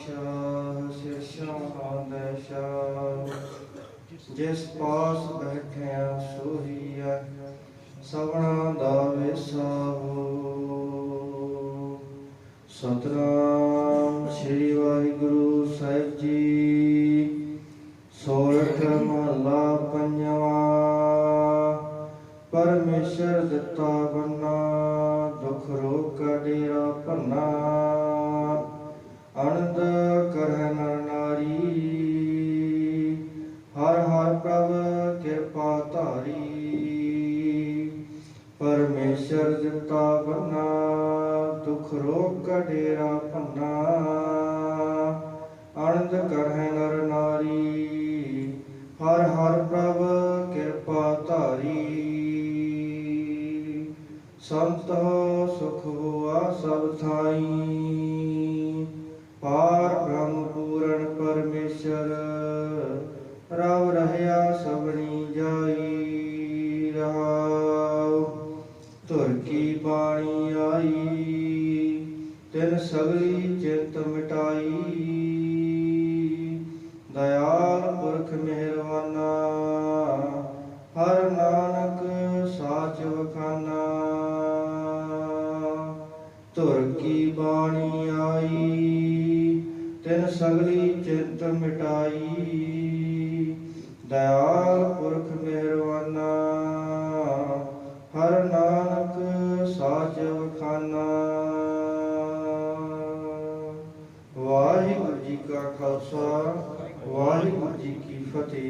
ਪਾਤਸ਼ਾਹ ਸਿਰਸ਼ਾਂ ਦੇ ਜਿਸ ਪਾਸ ਬੈਠਿਆ ਸੋਹੀਆ ਸਭਨਾ ਦਾ ਵਿਸਾਹੋ ਸਤਨਾਮ ਸ੍ਰੀ ਵਾਹਿਗੁਰੂ ਸਾਹਿਬ ਜੀ। ਸੋਰਠ ਮਹਲਾ ਪੰਜਵਾ। ਪਰਮੇਸ਼ਰ ਦਿੱਤਾ ਬੰਨਾ ਦੁਖ ਰੋਗ ਕਾ ਡੇਰਾ ਭੰਨਾ ਅਨੰਦ ਹਰ ਪ੍ਰਭ ਕਿਰਪਾ ਧਾਰੀ। ਪਰਮੇਸ਼ਰ ਦਿੱਤਾ ਬੰਨਾ, ਦੁਖ ਰੋਗ ਕਾ ਡੇਰਾ ਭੰਨਾ। ਆਨੰਦ ਕਰਹਿ ਨਰ ਨਾਰੀ, ਹਰ ਹਰ ਪ੍ਰਭ ਕਿਰਪਾ ਧਾਰੀ। ਸੰਤ ਸੁਖ ਹੋਆ ਸਭ ਥਾਈ। ਪਾਰ ਬ੍ਰਹਮ ਪੂਰਨ ਪਰਮੇਸ਼ਰ ਰਵ ਰਹਿਆ ਸਭਨੀ ਜਾਈ ਰਹਾਉ ਧੁਰ ਕੀ ਬਾਣੀ ਆਈ, ਤਿਨ ਸਗਲੀ ਚਿੰਤ ਮਿਟਾਈ। ਦਇਆਲ ਪੁਰਖ ਮਿਹਰਵਾਨਾ ਹਰ ਨਾਨਕ ਸਾਚ ਵਖਾਨਾ। ਤੁਰ ਕੀ ਬਾਣੀ ਆਈ, ਤਿਨ ਸਗਲੀ ਚਿੰਤ ਮਿਟਾਈ। ਦਇਆਲ ਪੁਰਖ ਮਿਹਰਵਾਨਾ ਹਰ ਨਾਨਕ ਸਾਚ ਵਖਾਨਾ। ਵਾਹਿਗੁਰੂ ਜੀ ਕਾ ਖਾਲਸਾ, ਵਾਹਿਗੁਰੂ ਜੀ ਕੀ ਫਤਿਹ।